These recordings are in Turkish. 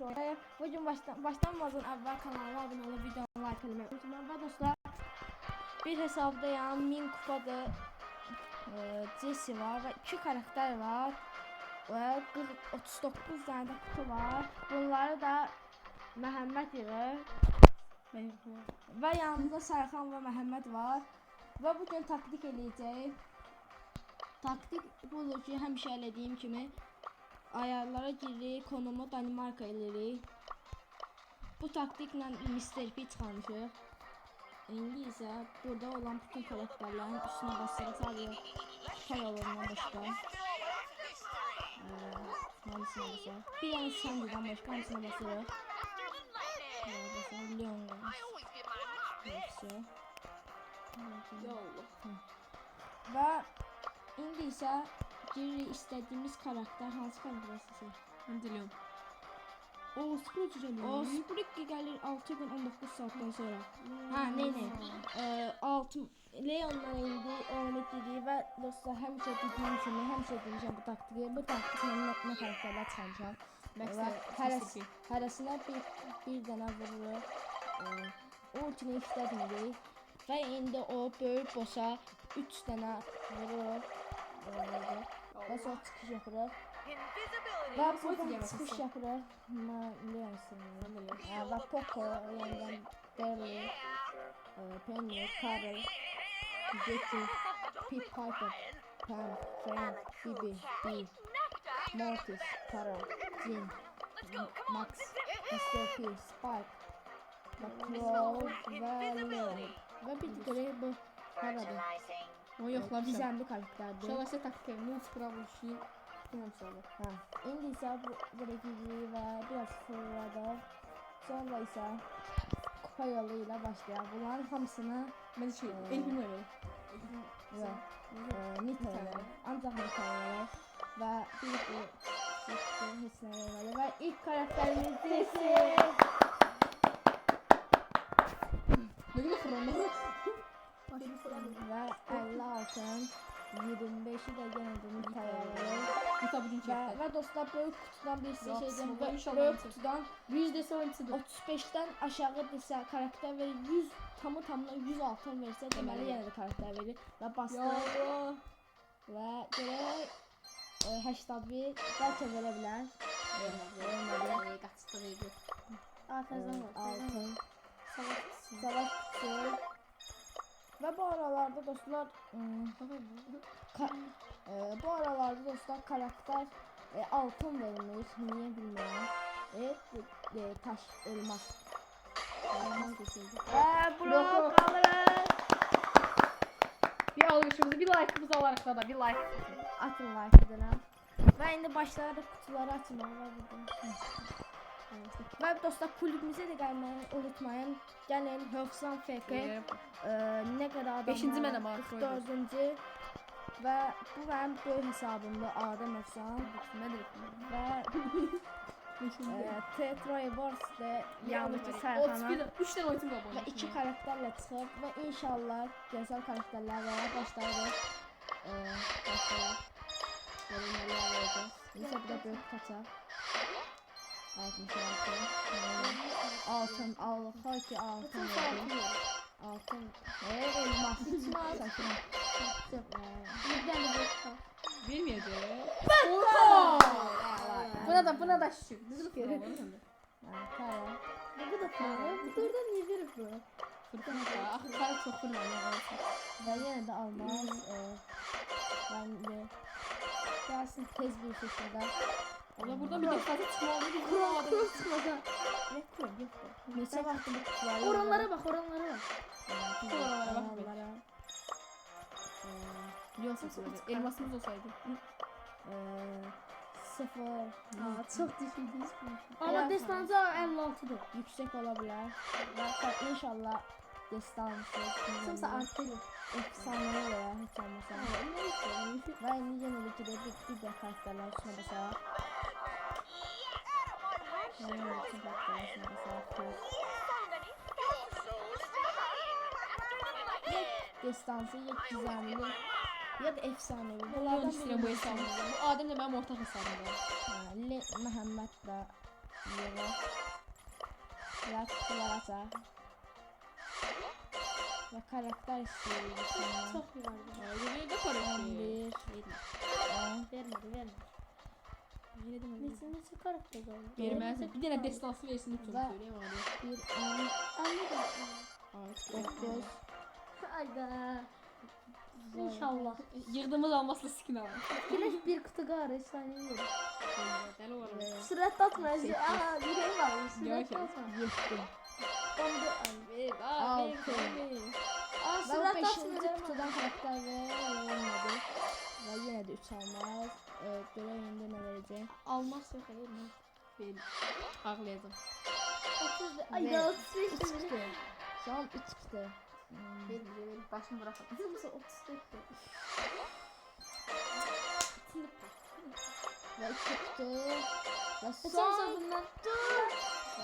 Troy. Bugün baştan, başlanmadan əvvəl kanalıma abunə olub videomu like etməyi unutmayın. Dostlar, bir hesabdayam, 1000 kupada e, Jesse var və 2 karakter var. 40 39 dənə də kutu var. Bunları da Məhəmməd yığır. Və yanımda Sərxan və Məhəmməd var. Və bu gün taktik eləyəcək. Taktik budur ki, həmişə elədiyim kimi ayarlara giririk, konumu Danimarka eləyirik. Bu taktiklə Mr. P çıxarmışıq. İndi isə burada olan bütün karakterlərin üstünə basırıq sadəcə yolundan başqa. Ee, Hangisine basırıq? Bir dənə Sandy'dən başqa hangisine basırıq? Ee, basırıq Leon var. Yoxsa. Və indi isə giririk istədiyimiz karakter hansı karakter Ben diliyorum. O Scrooge geliyor. O Sputnik gəlir 6 gün 19 saatdan sonra. Ha, ne ne? Ee, 6 Leon'la indi onu dedi və dostlar həmişə dediyim kimi, həmişə demişəm bu taktiki. Bu taktiklə nə, nə karakterlər çıxarmışam. Də hərəs, hərəsinə bir, bir dənə vururuq. Ee, ultini işlədirik. Və indi o böyük bossa 3 dənə vururuq. Ee, çıxış yapırıq. Və Ulti buradan yeməsiz. çıxış yapırıq. Mən Leon'sun. Ya, və Poco, Barry, e, Penny, Carol, Jackie, Pip Piper, Pam, Frank, Bibi, Bee, Mortis, Tara, Jean, Max, Mr. P, Spike, Crow və Leon. Və bir də bu haradır? O yoxlamışam. Gizemli karakterdir. Şöyle taktik. Multi şey. Bilmem sonra. Ha. İndi isə bu giririk və biraz fırladıq. Sonra isə kupa yolu ilə başlayaq. Bunların hamısını Ben şey. Ee, Elfim öyle. yox, e, nit eləmək. Ancaq nit eləmək. Və bir bu heç nə. Və ilk karakterimiz Jesse. Ne kadar fırlandı? Və 50 altın, 25-i də yenə də nit eləmək. Kitap bugün Və, çekti. və dostlar böyük kutudan bir Yox, şey Böyük kutudan Yüz dese oyuncusudur. 35-dən aşağı desə karakter verir 100 tamı tamına 100 altın versə deməli yenə də karakter verir və Ya bastı Allah. və görək e, 81 bəlkə verə bilər. Vermedi. Kaçtı verdi. E, altın. Və bu aralarda dostlar ım, ka- e, bu aralarda dostlar karakter e, altın vermiş. Niye bilmirəm. E, e, taş elmas. Elmas. Və Blok, blok. kalırız. Bir alışımızı bir like'ımızı alarak da bir like. Atın like'ını. Və indi başlayarıq kutuları açmağa Və dostlar kulübümüzə də gəlməyi unutmayın. Gəlin Hövsan FK e, adam Beşinci var? mənəm artıq. 44-cü və bu mənim böyük hesabımdır Adəm Hövsan və e, Tetroy Wars də yanındakı sərxana 3 tane oyuncu var və iki karakterlə çıxıb və inşallah gözəl karakterlər və başlayırıq. E, başlayaq. Görün nələr olacaq. İnşa bir də böyük kaçaq. 66. Altın, al, ki altın. Altın. Eee elmas. Saçma. Vermeyecek. Oha! Buna da buna da Şükür. fırlandı. Tamam. Bu da para. Bu da orada niye verir bu? Fırlandı. Akıllar çok fırlandı. Ben yine de almaz. Ee, ben de gelsin tez bir şekilde. Valla buradan bir defası çıkma oldu. Bir kuramadım. çıkmadı. Ne koyayım yok. Neçə vaxtı bu kutuları Oranlara bak oranlara bak. Oranlara bak oranlara. Biliyorsun. Elmasımız olsaydı. Ee, sıfır. Aa, çok düşürdü. Ama destansı destansı 56'dır. Yüksek olabilir. Ve inşallah destansı. Kimse artıyor. Efsanevi veya hiç olmasa. Ben yine de bir, bir de basarak. Yine de karakterler şuna basarak. Destansı ya gizemli ya da efsanevi. Bunlardan istedim bu hesabımda. Bu Adem de benim ortak Le Mehmet de Yılı. Biraz kutular açar. Ve karakter istiyoruz sonra. Çok Nesin karakter oldu? Vermez. Bir tane destansı versin lütfen Ve- söyleyeyim abi. 1, 10, Anladım. 9, Hayda. İnşallah. Yığdığımız almasla skin alalım. Güneş bir kutu garı efsane yiyor. Deli var. Sürat atma. Aa bir şey var. Yavaş Sürat yavaş. atma. 7. Onda Ver, Altı. Ben sürat 5. atma. kutudan karakter vermedi. Ve yine de 3 almaz. Evet, görevinde ne vereceğim? Almaz yok hayır mı? Ver. Ağlayacağım. 30 Ve Ayda 35 3 de çıktı. Şu an 3 çıktı. Hmm. Ver bize ver. Başını bırak. Bizim 35 de. Ve 2 çıktı. Ve Son son sonundan.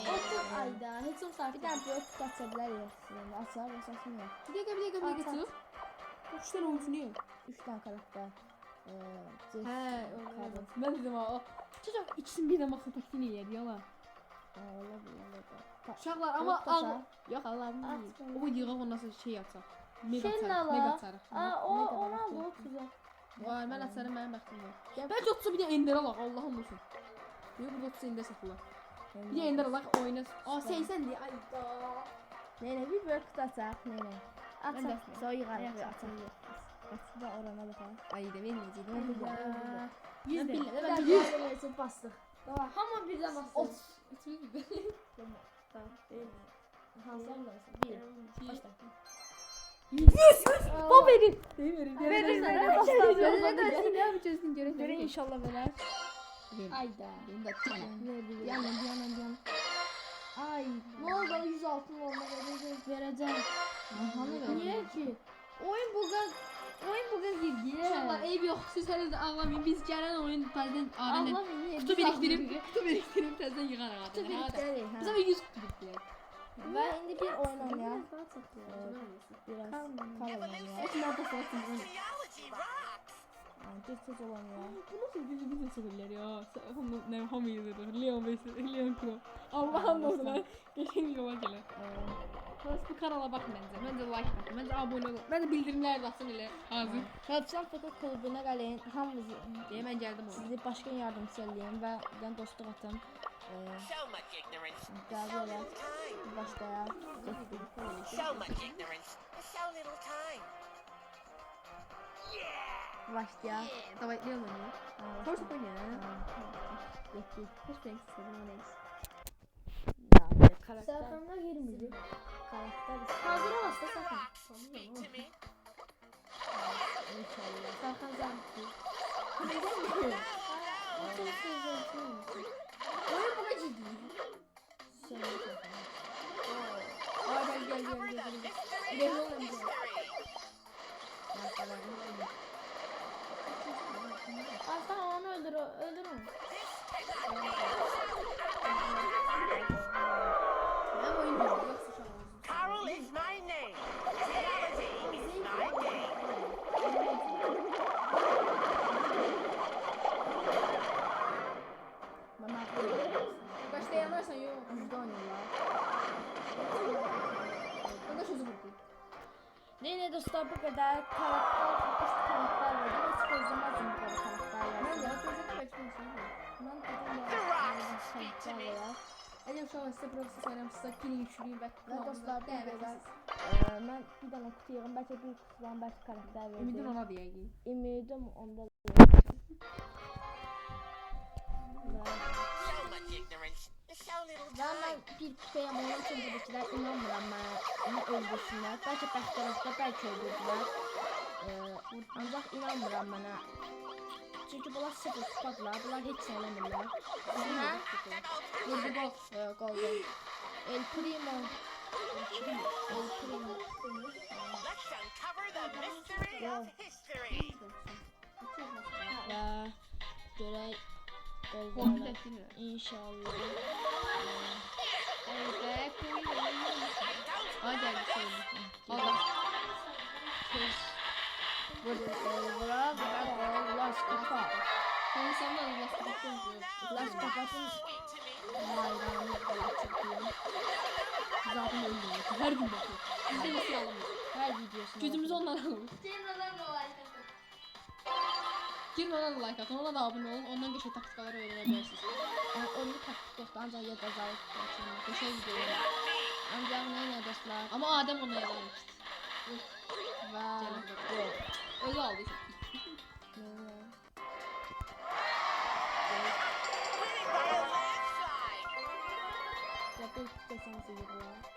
Otur ayda. Hiç olsa bir tane böyle kutu açabilir ya. Açar ve saçını yok. Bir dakika bir dakika bir dakika. Üç tane oyuncu niye? 3 tane karakter. Ee, He, Carlos. Ben dedim ha. Çocuk ikisini birden bakın taktiğini yer yalan. Aa, olabilir, olabilir. Ta- Uşaqlar ama Yok al. sen. Yok Allah'ım At değil. O yığa ondan sonra şey atar. Mega Sen atar. ala. Mega atar. Aa o Ne kadar ona atıyor? bu 30'a. Vay ben atarım benim bəxtim var. Gel. Bəlkə 30 bir də ender alaq Allahım olsun. Yox burada 30 ender satılır. Bir də ender alaq oyna. Aa 80 deyə. Ay da. Neyine bir böyle kutu açar. Ben de Açar. atmıyorum. Sonra yıkar. Ayak Açar. atmıyorum. Açar da orana bakalım. Ay da verməyəcək. Ben bir bir de. Yüz bir Ben 100. yüz bastık. Tamam. Hamı birden bastı. 30. 30 bir. Tamam. Hasan da Bir. Başla. O benim. Değil verir. Verir, verir. Gözünü gözünü ne yapacaksın göre Göre inşallah verer. Ayda. Benim de. Bir bir yandan bir yandan. Ay. Ne oldu? 106 mı olmak vereceğiz. Vereceğim. Niye ki? Oyun buga oyun buga girdi. Uşaqlar eyb yox. Siz hələ də ağlamayın. Biz gələn oyun təzədən niye? kutu birikdirib, kutu birikdirib təzədən yığarıq Kutu adını. biriktirdik. Biz ha. ama 100 kutu birikdirək. Ve indi bir oyun oynayalım. Biraz Kalın. kal oynayalım. Satın. Yani Tez tez oynayalım. Bu nasıl bizi bizi sorular ya? Ne hamı yazıyor. Leon Bey, Leon Pro. Allah'ım olsun. Geçen yola gele. Ee, Nasıl bu kanala bakın bence. Bence like bakın. Bence abone olun. Bence bildirimler de açın ile. Hazır. Kalçan Foto Kulübü'ne gelin. Hamımızı Diye ben geldim oraya. sizi başkan yardımcısı eləyim ve ben dostluk atım. Ee, So much ignorance. Gel So böyle. little time. Başlayalım. So much ignorance. So little time. Yeah. Başlayalım. Давай Leon oynayalım. Ha, Hoş başlayalım. oynuyor. Ha, Bekleyin. Hoş renk karakter. Serkan'da girmeyecek. Karakter Hazır olmazsa Serkan. To me. inşallah. Serkan Gracias. Şu an size profesör söyleyeyim size kilin üçlüyüm ben. Ve dostlar bu Ee, ben bir tane kutu yığım. Belki bir kutudan belki karakter verdim. Ümidim ona giyin. Ümidim onda. Ben ben bir kutuya onun için buradakiler inanmıram bana. Onu öldürsünler. Belki baş tarafta belki öldürdüler. Ee, ancak inanmıram bana. Çünkü bunlar sıfır kupadlar. Bunlar hiç. Ha? Vurdu gol. Ee, gol gol. El Primo. El Primo. Let's uncover the mystery of history. Ve görək mi? İnşallah. Evet, koyun. I don't Hadi hadi söyle. Allah. Tez. Hər gün baxır. Bizdə nəsə alınmır. Hər videosunu. Gücümüzü ondan alırıq. Girmədən də like atın. Girin ona da like atın, ona da abunə olun. Ondan qəşəng taktikalar öyrənə bilərsiniz. Yani onu taktik yoxdur, ancaq yadda zayıf tutulur. Qəşəng videolar. Ancaq nə nə dostlar? Amma Adəm ona yalan etdi. Və Gəlin bax. yox. Özü aldı. Nə? Winning by a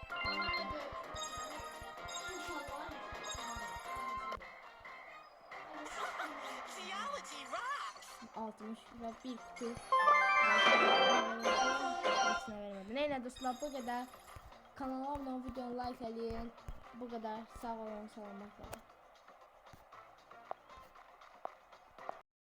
60 ve bir kutu. Hepsine veremedim. Dostlar bu kadar. Kanala ol, videonu like edin. Bu kadar. Sağ olun, selametle.